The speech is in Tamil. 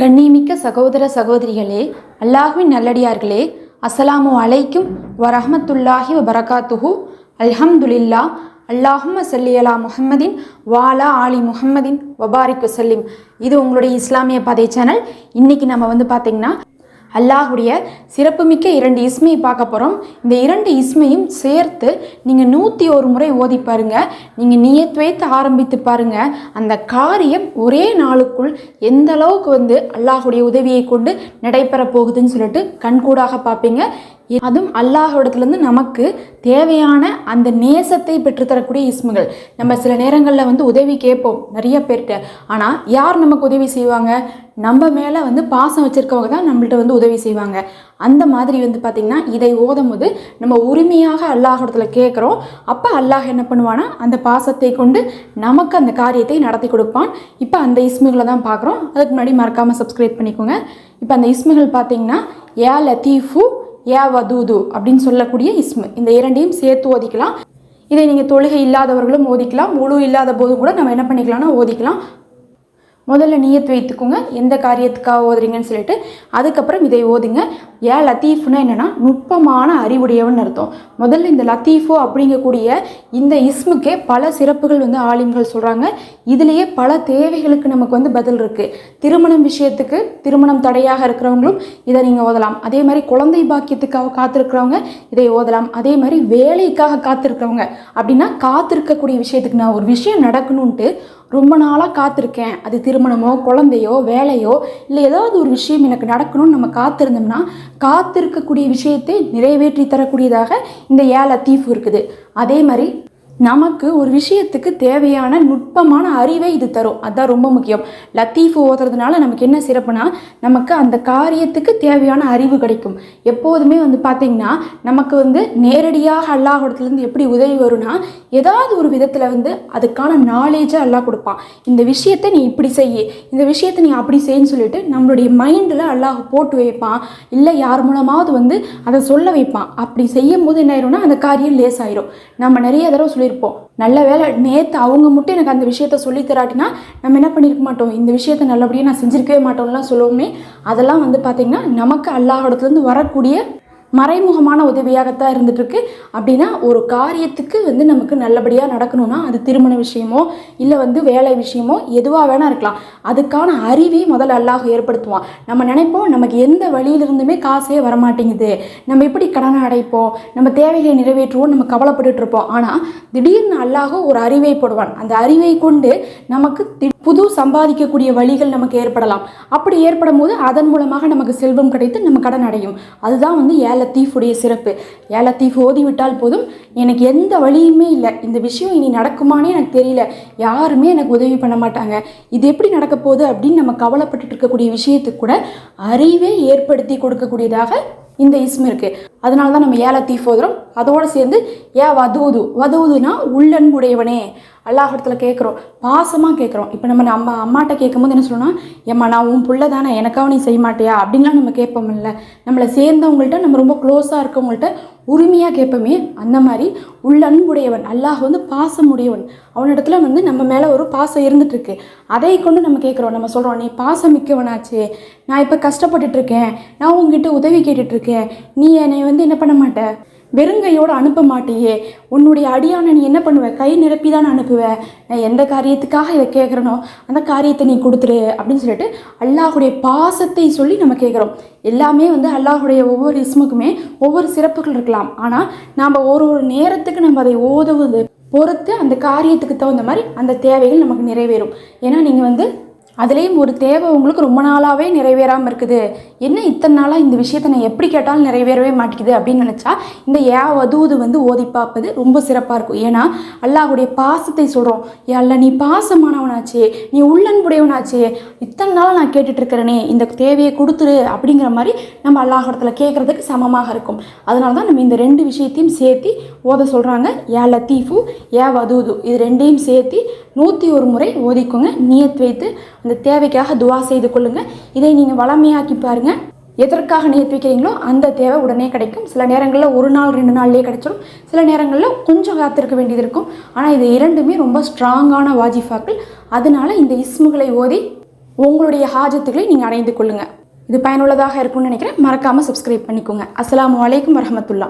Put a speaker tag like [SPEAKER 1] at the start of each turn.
[SPEAKER 1] கண்ணியமிக்க சகோதர சகோதரிகளே அல்லாஹ்வின் நல்லடியார்களே அஸ்ஸலாமு அலைக்கும் வரஹமத்துல்லாஹி வபரகாத்துஹு. அல்ஹம்துலில்லா அல்லாஹும் சல்லி அலா முஹம்மதின் வாலா ஆலி முஹம்மதின் வபாரிக் வசல்லிம் இது உங்களுடைய இஸ்லாமிய பதை சேனல். இன்றைக்கி நம்ம வந்து பார்த்திங்கன்னா அல்லாஹுடைய சிறப்புமிக்க இரண்டு இஸ்மையை பார்க்க போகிறோம் இந்த இரண்டு இஸ்மையும் சேர்த்து நீங்கள் நூற்றி ஒரு முறை ஓதி பாருங்கள் நீங்கள் நீயத் வைத்து ஆரம்பித்து பாருங்க. அந்த காரியம் ஒரே நாளுக்குள் எந்த அளவுக்கு வந்து அல்லாஹுடைய உதவியை கொண்டு நடைபெற போகுதுன்னு சொல்லிட்டு கண்கூடாக பார்ப்பீங்க. அதுவும் அல்லாஹோடத்துலேருந்து நமக்கு தேவையான அந்த நேசத்தை பெற்றுத்தரக்கூடிய இஸ்முகள். நம்ம சில நேரங்களில் வந்து உதவி கேட்போம் நிறைய பேர்கிட்ட. ஆனால் யார் நமக்கு உதவி செய்வாங்க? நம்ம மேலே வந்து பாசம் வச்சுருக்கவங்க தான் நம்மள்ட்ட வந்து உதவி செய்வாங்க. அந்த மாதிரி வந்து பார்த்திங்கன்னா இதை ஓதும் போது நம்ம உரிமையாக அல்லாஹிடத்துல கேட்குறோம். அப்போ அல்லாஹ் என்ன பண்ணுவானா அந்த பாசத்தை கொண்டு நமக்கு அந்த காரியத்தை நடத்தி கொடுப்பான். இப்போ அந்த இஸ்முகளை தான் பார்க்குறோம் அதுக்கு முன்னாடி மறக்காமல் சப்ஸ்கிரைப் பண்ணிக்கோங்க. இப்போ அந்த இஸ்முகள் பார்த்திங்கன்னா ஏ லத்தீஃபு ஏ வதூது அப்படின்னு சொல்லக்கூடிய இஸ்மு. இந்த இரண்டையும் சேர்த்து ஓதிக்கலாம். இதை நீங்கள் தொழுகை இல்லாதவர்களும் ஓதிக்கலாம். முழு இல்லாத போதும் கூட நம்ம என்ன பண்ணிக்கலாம்னா ஓதிக்கலாம். முதல்ல நியத் வைத்துக்கோங்க. எந்த காரியத்துக்காக ஓதுறீங்கன்னு சொல்லிட்டு அதுக்கப்புறம் இதை ஓதுங்க. ஏ லத்தீஃப்னா என்னென்னா நுட்பமான அறிவுடையவன் அர்த்தம். முதல்ல இந்த லத்தீஃபு அப்படிங்கக்கூடிய இந்த இஸ்முக்கே பல சிறப்புகள் வந்து ஆலிம்கள் சொல்கிறாங்க இதுலேயே பல தேவைகளுக்கு நமக்கு வந்து பதில் இருக்குது திருமணம் விஷயத்துக்கு திருமணம் தடையாக இருக்கிறவங்களும் இதை நீங்கள் ஓதலாம். அதே மாதிரி குழந்தை பாக்கியத்துக்காக காத்திருக்கிறவங்க இதை ஓதலாம். அதே மாதிரி வேலைக்காக காத்திருக்கிறவங்க. அப்படின்னா காத்திருக்கக்கூடிய விஷயத்துக்கு நான் ஒரு விஷயம் நடக்கணுன்ட்டு ரொம்ப நாளாக காத்திருக்கேன். அது திருமணமோ குழந்தையோ வேலையோ இல்லை ஏதாவது ஒரு விஷயம் எனக்கு நடக்கணும்னு நம்ம காத்திருந்தோம்னா காத்திருக்கக்கூடிய விஷயத்தை நிறைவேற்றி தரக்கூடியதாக இந்த ஏழை தீஃபு இருக்குது. அதே மாதிரி நமக்கு ஒரு விஷயத்துக்கு தேவையான நுட்பமான அறிவை இது தரும். அதுதான் ரொம்ப முக்கியம். லத்தீஃப் ஓதுறதுனால நமக்கு என்ன சிறப்புனா நமக்கு அந்த காரியத்துக்கு தேவையான அறிவு கிடைக்கும். எப்போதுமே வந்து பார்த்திங்கன்னா நமக்கு வந்து நேரடியாக அல்லாஹிடத்துலேருந்து எப்படி உதவி வரும்னா ஏதாவது ஒரு விதத்தில் வந்து அதுக்கான நாலேஜை அல்லாஹ் கொடுப்பான். இந்த விஷயத்தை நீ இப்படி செய் இந்த விஷயத்தை நீ அப்படி செய்யன்னு சொல்லிட்டு நம்மளுடைய மைண்டில் அல்லாஹ் போட்டு வைப்பான். இல்லை யார் மூலமாவது வந்து அதை சொல்ல வைப்பான். அப்படி செய்யும் போது என்ன ஆயிரும்னா அந்த காரியம் லேஸ் ஆயிரும் நம்ம நிறைய தடவை சொல்லி இருப்போம். நல்ல வேலை நேற்று அவங்க மட்டும் எனக்கு அந்த விஷயத்த சொல்லி தராட்டினா நம்ம என்ன பண்ணியிருக்க மாட்டோம்? இந்த விஷயத்த நல்லபடியாக நான் செஞ்சிருக்கவே மாட்டோம்லாம் சொல்லுவோமே அதெல்லாம் வந்து பார்த்திங்கன்னா நமக்கு அல்லாஹிடத்துலேருந்து வரக்கூடிய மறைமுகமான உதவியாகத்தான் இருந்துகிட்ருக்கு அப்படின்னா ஒரு காரியத்துக்கு வந்து நமக்கு நல்லபடியாக நடக்கணும்னா அது திருமண விஷயமோ இல்லை வந்து வேலை விஷயமோ எதுவாக வேணால் இருக்கலாம். அதுக்கான அறிவை முதல்ல அல்லாஹ் ஏற்படுத்துவான். நம்ம நினைப்போம் நமக்கு எந்த வழியிலிருந்துமே காசே வரமாட்டேங்குது. நம்ம எப்படி கடனை அடைப்போம்? நம்ம தேவைகளை நிறைவேற்றுவோம் நம்ம கவலைப்பட்டுட்டு இருப்போம் ஆனால் திடீர்னு அல்லாஹ் ஒரு அறிவை போடுவான். அந்த அறிவை கொண்டு நமக்கு தி- புது சம்பாதிக்கக்கூடிய வழிகள் நமக்கு ஏற்படலாம். அப்படி ஏற்படும் போது அதன் மூலமாக நமக்கு செல்வம் கிடைத்து நம்ம கடன் அடையும். அதுதான் வந்து ஏலத்தீஃபுடைய சிறப்பு. ஏலத்தீஃப் ஓதி விட்டால் போதும். எனக்கு எந்த வழியுமே இல்லை. இந்த விஷயம் இனி நடக்குமானே எனக்கு தெரியல. யாருமே எனக்கு உதவி பண்ண மாட்டாங்க. இது எப்படி நடக்கும் நடக்க போகுது அப்படின்னு நம்ம கவலைப்பட்டு இருக்கக்கூடிய விஷயத்துக்கு கூட அறிவை ஏற்படுத்தி கொடுக்கக்கூடியதாக இந்த இஸ்ம் இருக்குது அதனால தான் நம்ம ஏழை தீஃபோதுறோம் அதோடு சேர்ந்து ஏ வதூது. வதூதுனா உள்ளன்புடையவனே. அல்லாஹிடத்தில் கேட்குறோம் பாசமாக கேட்குறோம் இப்போ நம்ம நம்ம அம்மாட்ட கேட்கும்போது என்ன சொல்லணும் ஏம்மா நான் உன் பிள்ளை தானே. எனக்காக நீ செய்ய மாட்டியா? அப்படின்லாம் நம்ம கேட்போம்ல. நம்மளை சேர்ந்தவங்கள்ட்ட நம்ம ரொம்ப க்ளோஸாக இருக்கவங்கள்ட்ட உரிமையாக கேட்போமே? அந்த மாதிரி உள்ளன்புடையவன் அல்லாஹ் வந்து பாசமுடையவன். அவனிடத்துல வந்து நம்ம மேலே ஒரு பாசம் இருந்துட்டுருக்கு. அதை கொண்டு நம்ம கேட்குறோம். நம்ம சொல்கிறோம் நீ பாசம் மிக்கவனாச்சே நான் இப்போ கஷ்டப்பட்டுட்டு இருக்கேன். நான் உங்ககிட்ட உதவி கேட்டுட்ருக்கேன் நீ என்னை வந்து என்ன பண்ண மாட்ட? வெறுங்கையோடு அனுப்ப மாட்டியே. உன்னுடைய அடியான நீ என்ன பண்ணுவ? கை நிரப்பி தான் அனுப்புவ? நான் எந்த காரியத்துக்காக இதை கேட்குறனோ அந்த காரியத்தை நீ கொடுத்துரு அப்படின்னு சொல்லிட்டு அல்லாஹுடைய பாசத்தை சொல்லி நம்ம கேட்குறோம் எல்லாமே வந்து அல்லாஹுடைய ஒவ்வொரு இஸ்முக்குமே ஒவ்வொரு சிறப்புகள் இருக்கலாம். ஆனால் நாம் ஒரு ஒரு நேரத்துக்கு நம்ம அதை ஓதுவது பொறுத்து அந்த காரியத்துக்கு தகுந்த மாதிரி அந்த தேவைகள் நமக்கு நிறைவேறும். ஏன்னா நீங்கள் வந்து அதுலேயும் ஒரு தேவை உங்களுக்கு ரொம்ப நாளாகவே நிறைவேறாமல் இருக்குது. என்ன இத்தனை நாளாக இந்த விஷயத்த நான் எப்படி கேட்டாலும் நிறைவேறவே மாட்டேங்குது அப்படின்னு நினச்சா இந்த ஏ வதூது வந்து ஓதி பார்ப்பது ரொம்ப சிறப்பாக இருக்கும். ஏன்னா அல்லாஹுடைய பாசத்தை சொல்கிறோம் அல்ல நீ பாசமானவனாச்சே நீ உள்ளன்புடையவனாச்சே இத்தனை நாளாக நான் கேட்டுட்ருக்கிறேனே இந்த தேவையை கொடுத்துரு அப்படிங்கிற மாதிரி நம்ம அல்லாஹிடத்தில் கேட்குறதுக்கு சமமாக இருக்கும். அதனால தான் நம்ம இந்த ரெண்டு விஷயத்தையும் சேர்த்து ஓத சொல்கிறாங்க ஏ லத்தீஃபு ஏ வதூது இது ரெண்டையும் சேர்த்து நூற்றி ஒரு முறை ஓதிக்கோங்க. நியத் வைத்து அந்த தேவைக்காக துவா செய்து கொள்ளுங்கள் இதை நீங்கள் வளமையாக்கி பாருங்கள் எதற்காக நியத் வைக்கிறீங்களோ அந்த தேவை உடனே கிடைக்கும். சில நேரங்களில் ஒரு நாள் ரெண்டு நாள்லேயே கிடைச்சிடும் சில நேரங்களில் கொஞ்சம் காத்திருக்க வேண்டியது இருக்கும். ஆனால் இது இரண்டுமே ரொம்ப ஸ்ட்ராங்கான வாஜிஃபாக்கள். அதனால் இந்த இஸ்முகளை ஓதி உங்களுடைய ஹாஜத்துகளை நீங்கள் அடைந்து கொள்ளுங்கள் இது பயனுள்ளதாக இருக்கும்னு நினைக்கிறேன். மறக்காமல் சப்ஸ்கிரைப் பண்ணிக்கோங்க. அஸ்ஸலாமு அலைக்கும் வரமத்துல்லா